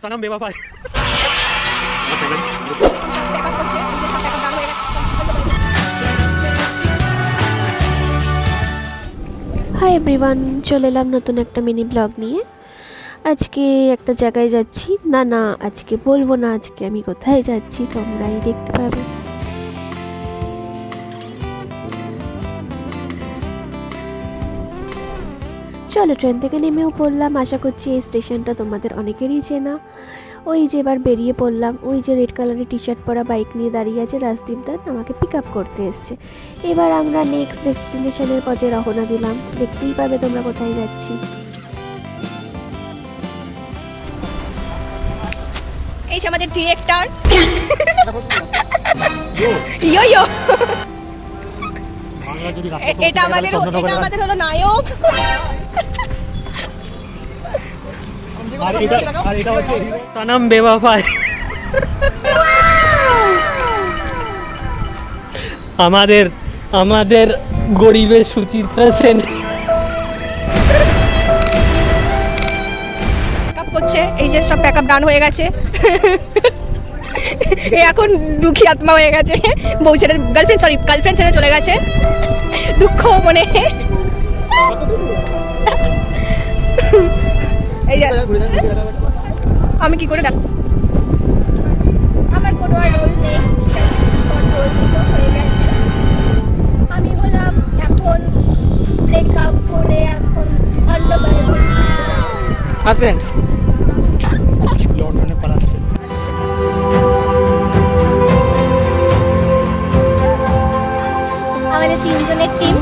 সানাম বেবাফাই pai hi everyone চলে এলাম নতুন একটা মিনি ব্লগ নিয়ে। আজকে একটা জায়গায় যাচ্ছি। না না, আজকে বলব না, আজকে আমি কোথায় যাচ্ছি তোমরাই দেখতে পাবে। চলো ট্রেন থেকে নেমেও পড়লাম। আশা করছি এই স্টেশনটা তোমাদের অনেকেরই চেনা। ওই যে এবার বেরিয়ে পড়লাম ওই যে রেড কালারের টি শার্ট পরা বাইক নিয়ে দাঁড়িয়ে আছে রাজদীপ দান আমাকে পিক আপ করতে এসছে। এবার আমরা নেক্সট ডেস্টিনেশনের পথে রওনা দিলাম। দেখতেই পাবে তোমরা কোথায় যাচ্ছি। এই আমাদের ডিরেক্টর ইয়ো ইয়ো এটা আমাদের এটা আমাদের হলো নায়ক। সানাম বেবাফাই আমাদের আমাদের গরিবের সুচিত্রা সেন। করছে এই যে সব ব্যাকআপ ডাউন হয়ে গেছে। এ এখন দুঃখী আত্মা হয়ে গেছে। বউ ছেড়ে গার্লফ্রেন্ড সরি গার্লফ্রেন্ড ছেড়ে চলে গেছে। দুঃখ মনে। আমি কি করে দেখ আমার কোনো আর রোল নেই। ঠিক আছে রোল ছিল হয়ে গেছে। আমি হলাম এখন ব্রেকআপ করে এখন অন্য হাজবেন্ড লন্ডনে পালাচ্ছে আমাদের তিনজনের টিম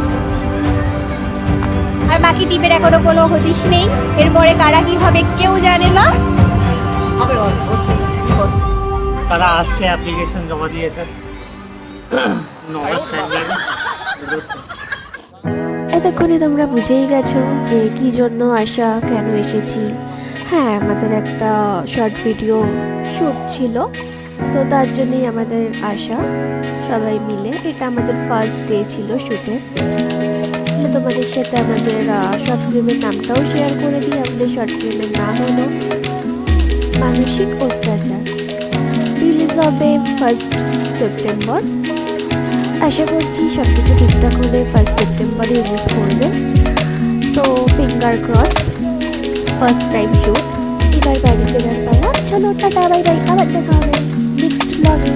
আর বাকি টিমের এখনও কোনো হদিশ নেই। এরপরে কারা কি হবে কেউ জানে না? তারা আসছে অ্যাপ্লিকেশন জমা দিয়েছে। এতক্ষণে তোমরা বুঝেই গেছো যে কি জন্য আসা কেন এসেছি। হ্যাঁ আমাদের একটা শর্ট ভিডিও শ্যুট ছিল তো তার জন্যই আমাদের আসা সবাই মিলে এটা আমাদের ফার্স্ট ডে ছিল শ্যুটের তাহলে তোমাদের সাথে আমাদের শর্ট ফিল্মের নামটাও শেয়ার করে দিই, আমাদের শর্ট ফিল্মের নাম হলো মানসিক অত্যাচার। রিলিজ হবে ফার্স্ট সেপ্টেম্বর আশা করছি সব কিছু ঠিকঠাক হলে ফার্স্ট সেপ্টেম্বরে রিলিজ করবে। So finger cross first time shoot এবার বাড়ি ফেরার পালা। চলো, টাটা বাই বাই আবার দেখা হবে নেক্সট ব্লগে